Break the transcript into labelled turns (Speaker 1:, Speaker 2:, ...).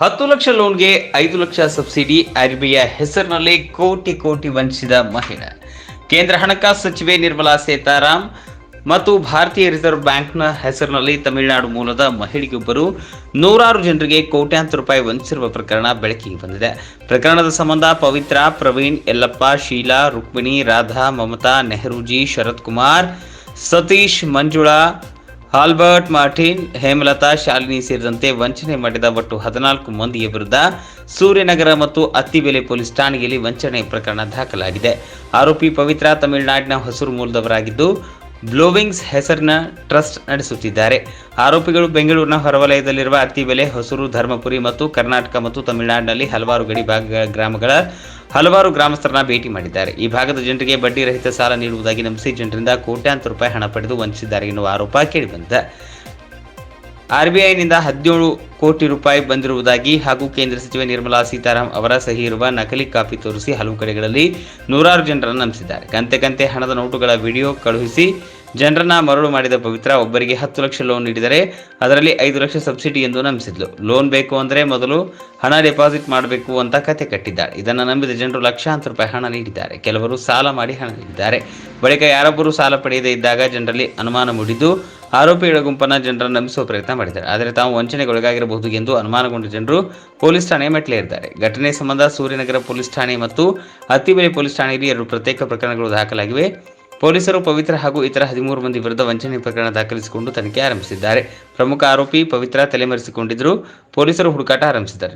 Speaker 1: ಹತ್ತು ಲಕ್ಷ ಲೋನ್ಗೆ ಐದು lakh subsidy RBI ಹೆಸರಿನಲ್ಲಿ ಕೋಟಿ ಕೋಟಿ ವಂಚಿಸಿದ ಮಹಿಳೆ. ಕೇಂದ್ರ ಹಣಕಾಸು ಸಚಿವೆ ನಿರ್ಮಲಾ ಸೀತಾರಾಮ್ ಮತ್ತು ಭಾರತೀಯ ರಿಸರ್ವ್ ಬ್ಯಾಂಕ್ನ ಹೆಸರಿನಲ್ಲಿ ತಮಿಳುನಾಡು ಮೂಲದ ಮಹಿಳೆಯೊಬ್ಬರು ನೂರಾರು ಜನರಿಗೆ ಕೋಟ್ಯಾಂತರ ರೂಪಾಯಿ ವಂಚಿಸಿರುವ ಪ್ರಕರಣ ಬೆಳಕಿಗೆ ಬಂದಿದೆ. ಪ್ರಕರಣದ ಸಂಬಂಧ ಪವಿತ್ರ, ಪ್ರವೀಣ್, ಯಲ್ಲಪ್ಪ, ಶೀಲಾ, ರುಕ್ಮಿಣಿ, ರಾಧಾ, ಮಮತಾ, ನೆಹರೂಜಿ ಶರತ್ ಕುಮಾರ್ ಸತೀಶ್ ಮಂಜುಳಾ ಆಲ್ಬರ್ಟ್ ಮಾರ್ಟಿನ್, ಹೇಮಲತಾ, ಶಾಲಿನಿ ಸೇರಿದಂತೆ ವಂಚನೆ ಮಾಡಿದ ಒಟ್ಟು ಹದಿನಾಲ್ಕು ಮಂದಿಯ ವಿರುದ್ಧ ಸೂರ್ಯನಗರ ಮತ್ತು ಅತ್ತಿಬೆಲೆ ಪೊಲೀಸ್ ಠಾಣೆಯಲ್ಲಿ ವಂಚನೆ ಪ್ರಕರಣ ದಾಖಲಾಗಿದೆ. ಆರೋಪಿ ಪವಿತ್ರ ತಮಿಳುನಾಡಿನ ಹೊಸೂರು ಮೂಲದವರಾಗಿದ್ದು, ಬ್ಲೋವಿಂಗ್ಸ್ ಹೆಸರಿನ ಟ್ರಸ್ಟ್ ನಡೆಸುತ್ತಿದ್ದಾರೆ. ಆರೋಪಿಗಳು ಬೆಂಗಳೂರಿನ ಹೊರವಲಯದಲ್ಲಿರುವ ಅತ್ತಿಬೆಲೆ, ಹೊಸೂರು, ಧರ್ಮಪುರಿ ಮತ್ತು ಕರ್ನಾಟಕ ಮತ್ತು ತಮಿಳುನಾಡಿನಲ್ಲಿ ಹಲವಾರು ಗಡಿ ಭಾಗ, ಗ್ರಾಮಗಳ ಹಲವಾರು ಗ್ರಾಮಸ್ಥರನ್ನ ಭೇಟಿ ಮಾಡಿದ್ದಾರೆ. ಈ ಭಾಗದ ಜನರಿಗೆ ಬಡ್ಡಿ ರಹಿತ ಸಾಲ ನೀಡುವುದಾಗಿ ನಂಬಿಸಿ ಜನರಿಂದ ಕೋಟ್ಯಾಂತರ ರೂಪಾಯಿ ಹಣ ಪಡೆದು ವಂಚಿಸಿದ್ದಾರೆ ಎನ್ನುವ ಆರೋಪ ಕೇಳಿಬಂದಿದೆ. ಆರ್ಬಿಐನಿಂದ ಹದಿನೇಳು ಕೋಟಿ ರೂಪಾಯಿ ಬಂದಿರುವುದಾಗಿ ಹಾಗೂ ಕೇಂದ್ರ ಸಚಿವೆ ನಿರ್ಮಲಾ ಸೀತಾರಾಮ್ ಅವರ ಸಹಿ ಇರುವ ನಕಲಿ ಕಾಪಿ ತೋರಿಸಿ ಹಲವು ಕಡೆಗಳಲ್ಲಿ ನೂರಾರು ಜನರನ್ನು ನಂಬಿಸಿದ್ದಾರೆ. ಕಂತೆ ಕಂತೆ ಹಣದ ನೋಟುಗಳ ವಿಡಿಯೋ ಕಳುಹಿಸಿ ಜನರನ್ನ ಮರಳು ಮಾಡಿದ ಪವಿತ್ರ ಒಬ್ಬರಿಗೆ ಹತ್ತು ಲಕ್ಷ ಲೋನ್ ನೀಡಿದರೆ ಅದರಲ್ಲಿ ಐದು ಲಕ್ಷ ಸಬ್ಸಿಡಿ ಎಂದು ನಂಬಿಸಿದ್ಲು. ಲೋನ್ ಬೇಕು ಅಂದರೆ ಮೊದಲು ಹಣ ಡೆಪಾಸಿಟ್ ಮಾಡಬೇಕು ಅಂತ ಕತೆ ಕಟ್ಟಿದ್ದಾರೆ. ಇದನ್ನು ನಂಬಿದ ಜನರು ಲಕ್ಷಾಂತರ ರೂಪಾಯಿ ಹಣ ನೀಡಿದ್ದಾರೆ. ಕೆಲವರು ಸಾಲ ಮಾಡಿ ಹಣ ನೀಡಿದ್ದಾರೆ. ಬಳಿಕ ಯಾರೊಬ್ಬರು ಸಾಲ ಪಡೆಯದೇ ಇದ್ದಾಗ ಜನರಲ್ಲಿ ಅನುಮಾನ ಮೂಡಿದ್ದು, ಆರೋಪಿಗಳ ಗುಂಪನ್ನ ಜನರನ್ನು ನಂಬಿಸುವ ಪ್ರಯತ್ನ ಮಾಡಿದ್ದಾರೆ. ಆದರೆ ತಾವು ವಂಚನೆಗೊಳಗಾಗಿರಬಹುದು ಎಂದು ಅನುಮಾನಗೊಂಡ ಜನರು ಪೊಲೀಸ್ ಠಾಣೆ ಮೆಟ್ಟಲೇರಿದ್ದಾರೆ. ಘಟನೆ ಸಂಬಂಧ ಸೂರ್ಯನಗರ ಪೊಲೀಸ್ ಠಾಣೆ ಮತ್ತು ಅತ್ತಿಬೆಲೆ ಪೊಲೀಸ್ ಠಾಣೆಯಲ್ಲಿ ಎರಡು ಪ್ರತ್ಯೇಕ ಪ್ರಕರಣಗಳು ದಾಖಲಾಗಿವೆ. ಪೊಲೀಸರು ಪವಿತ್ರ ಹಾಗೂ ಇತರ ಹದಿಮೂರು ಮಂದಿ ವಿರುದ್ಧ ವಂಚನೆ ಪ್ರಕರಣ ದಾಖಲಿಸಿಕೊಂಡು ತನಿಖೆ ಆರಂಭಿಸಿದ್ದಾರೆ. ಪ್ರಮುಖ ಆರೋಪಿ ಪವಿತ್ರ ತಲೆಮರೆಸಿಕೊಂಡಿದ್ದರು. ಪೊಲೀಸರು ಹುಡುಕಾಟ ಆರಂಭಿಸಿದ್ದಾರೆ.